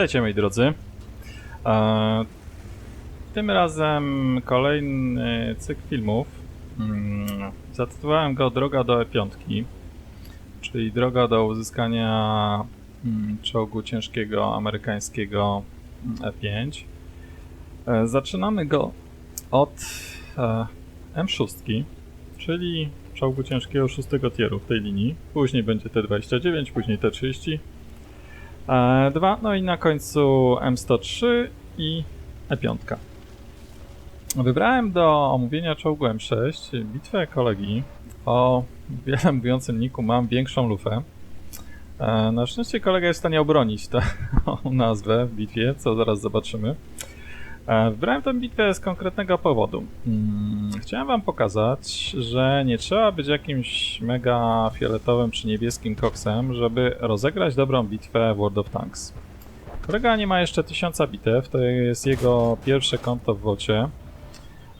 Witajcie moi drodzy. E, Tym razem kolejny cykl filmów. Mm, Zatytułowałem go Droga do E5, czyli droga do uzyskania mm, czołgu ciężkiego amerykańskiego mm, E5. E, Zaczynamy go od e, M6, czyli czołgu ciężkiego szóstego tieru w tej linii. Później będzie T29, później T30. E, Dwa, no i na końcu M103 i E5. Wybrałem do omówienia czołgu M6 bitwę kolegi o wiele mówiącym niku mam większą lufę. E, Na szczęście kolega jest w stanie obronić tę nazwę w bitwie, co zaraz zobaczymy. E, Wybrałem tę bitwę z konkretnego powodu. Chciałem wam pokazać, że nie trzeba być jakimś mega fioletowym czy niebieskim koksem, żeby rozegrać dobrą bitwę w World of Tanks. Kolega nie ma jeszcze tysiąca bitew, to jest jego pierwsze konto w wocie.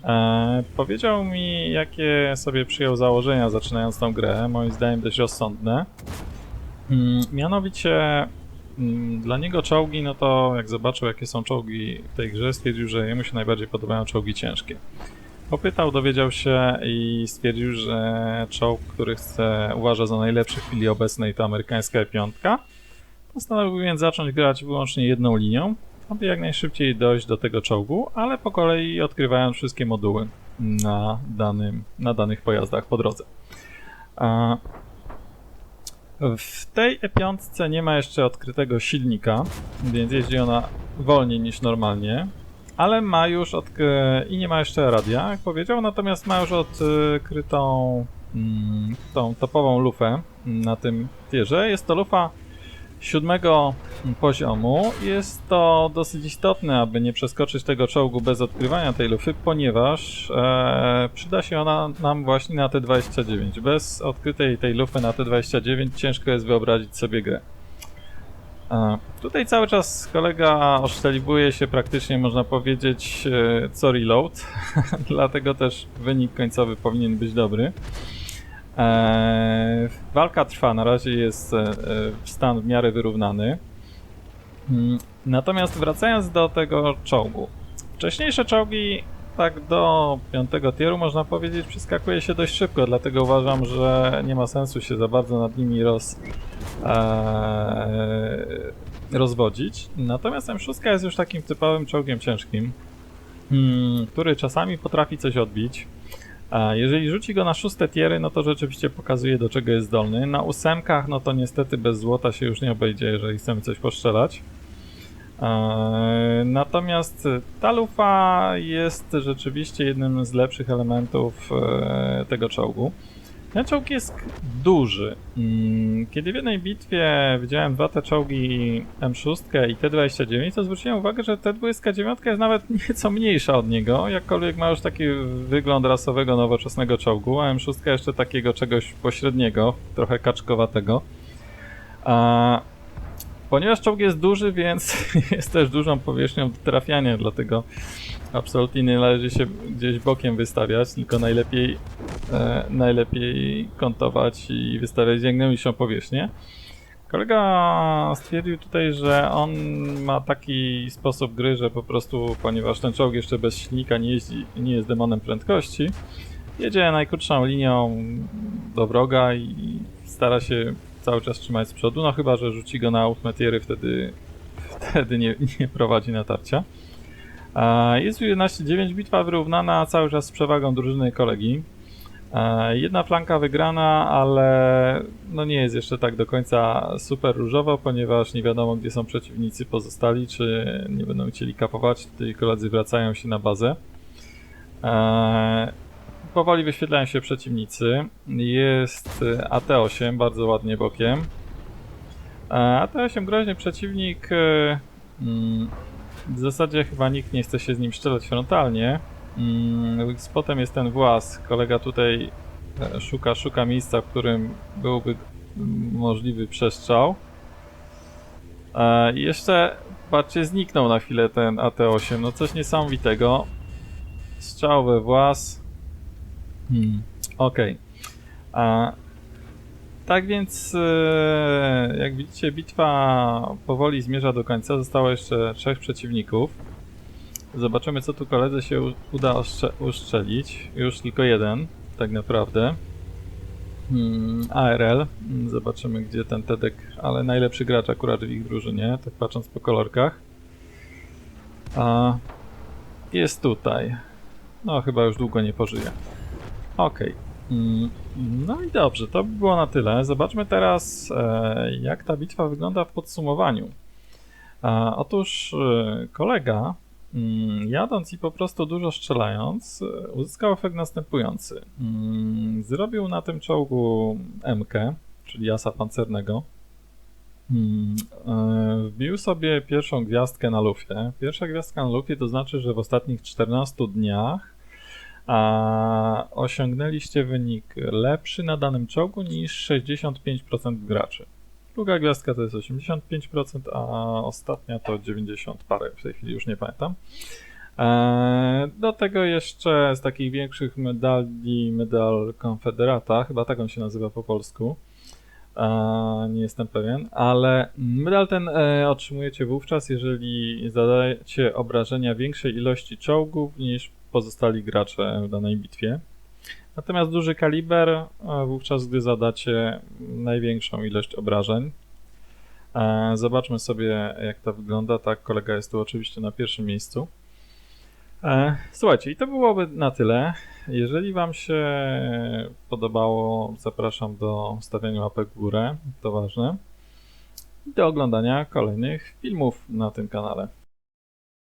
E, powiedział mi, jakie sobie przyjął założenia zaczynając tą grę, moim zdaniem dość rozsądne. Mm, mianowicie mm, dla niego czołgi, no to jak zobaczył jakie są czołgi w tej grze, stwierdził, że jemu się najbardziej podobają czołgi ciężkie. Popytał, dowiedział się i stwierdził, że czołg, który chce, uważa za najlepszy w chwili obecnej to amerykańska E5. Postanowił więc zacząć grać wyłącznie jedną linią, aby jak najszybciej dojść do tego czołgu, ale po kolei odkrywając wszystkie moduły na, danym, na danych pojazdach po drodze. W tej E5 nie ma jeszcze odkrytego silnika, więc jeździ ona wolniej niż normalnie, ale ma już odkry... i nie ma jeszcze radia, jak powiedział, natomiast ma już odkrytą mm, tą topową lufę na tym tierze. Jest to lufa siódmego poziomu. Jest to dosyć istotne, aby nie przeskoczyć tego czołgu bez odkrywania tej lufy, ponieważ e, przyda się ona nam właśnie na T29. Bez odkrytej tej lufy na T29 ciężko jest wyobrazić sobie grę. E, tutaj cały czas kolega oszczeliwuje się praktycznie, można powiedzieć, e, co reload, dlatego też wynik końcowy powinien być dobry. Eee, walka trwa, na razie jest e, e, stan w miarę wyrównany. Mm, Natomiast wracając do tego czołgu. Wcześniejsze czołgi, tak do piątego tieru można powiedzieć, przeskakuje się dość szybko, dlatego uważam, że nie ma sensu się za bardzo nad nimi roz, eee, rozwodzić. Natomiast M6 jest już takim typowym czołgiem ciężkim, mm, który czasami potrafi coś odbić. Jeżeli rzuci go na szóste tiery, no to rzeczywiście pokazuje do czego jest zdolny. Na ósemkach, no to niestety bez złota się już nie obejdzie, jeżeli chcemy coś poszczelać. Eee, Natomiast ta lufa jest rzeczywiście jednym z lepszych elementów e, tego czołgu. Ten czołg jest duży. Kiedy w jednej bitwie widziałem dwa te czołgi M6 i T29, to zwróciłem uwagę, że T29 jest nawet nieco mniejsza od niego, jakkolwiek ma już taki wygląd rasowego, nowoczesnego czołgu, a M6 jeszcze takiego czegoś pośredniego, trochę kaczkowatego. A ponieważ czołg jest duży, więc jest też dużą powierzchnią do trafiania, dlatego absolutnie nie należy się gdzieś bokiem wystawiać, tylko najlepiej, e, najlepiej kątować i wystawiać jak najmniejszą powierzchnię. Kolega stwierdził tutaj, że on ma taki sposób gry, że po prostu, ponieważ ten czołg jeszcze bez silnika nie, jeździ, nie jest demonem prędkości, jedzie najkrótszą linią do wroga i stara się cały czas trzymać z przodu, no chyba, że rzuci go na outmetiery, wtedy, wtedy nie, nie prowadzi natarcia. Jest 11-9, bitwa wyrównana cały czas z przewagą drużyny kolegi. Jedna flanka wygrana, ale no nie jest jeszcze tak do końca super różowo, ponieważ nie wiadomo gdzie są przeciwnicy pozostali, czy nie będą chcieli kapować. Tutaj koledzy wracają się na bazę. Powoli wyświetlają się przeciwnicy. Jest e, AT-8 bardzo ładnie bokiem. E, AT-8 groźny przeciwnik. e, mm, w zasadzie chyba nikt nie chce się z nim strzelać frontalnie. Mm, Spotem jest ten włas. Kolega tutaj szuka, szuka miejsca, w którym byłby mm, możliwy przestrzał. I jeszcze, patrzcie, zniknął na chwilę ten AT-8. No coś niesamowitego. Strzał we włas. Hmm, okej. A Tak więc, e, jak widzicie, bitwa powoli zmierza do końca. Zostało jeszcze trzech przeciwników. Zobaczymy, co tu koledze się uda ostrze- uszczelić. Już tylko jeden, tak naprawdę. Hmm, ARL. Zobaczymy, gdzie ten Tedek, ale najlepszy gracz akurat w ich drużynie, tak patrząc po kolorkach. A jest tutaj. No, chyba już długo nie pożyje. Okej. Mm, No i dobrze, to by było na tyle. Zobaczmy teraz, e, jak ta bitwa wygląda w podsumowaniu. E, Otóż e, kolega, mm, jadąc i po prostu dużo strzelając, uzyskał efekt następujący. Mm, Zrobił na tym czołgu MK, czyli asa pancernego. Wbił sobie pierwszą gwiazdkę na lufie. Pierwsza gwiazdka na lufie to znaczy, że w ostatnich 14 dniach a osiągnęliście wynik lepszy na danym czołgu niż 65% graczy. Druga gwiazdka to jest 85%, a ostatnia to 90 parę, w tej chwili już nie pamiętam. Eee, do tego jeszcze z takich większych medali, medal Konfederata, chyba tak on się nazywa po polsku. Eee, nie jestem pewien, ale medal ten e, otrzymujecie wówczas, jeżeli zadajecie obrażenia większej ilości czołgów niż pozostali gracze w danej bitwie. Natomiast duży kaliber e, wówczas, gdy zadacie największą ilość obrażeń. E, Zobaczmy sobie, jak to wygląda. Tak, kolega jest tu oczywiście na pierwszym miejscu. E, Słuchajcie, i to byłoby na tyle. Jeżeli Wam się podobało, zapraszam do stawiania łapek w górę, to ważne. I do oglądania kolejnych filmów na tym kanale.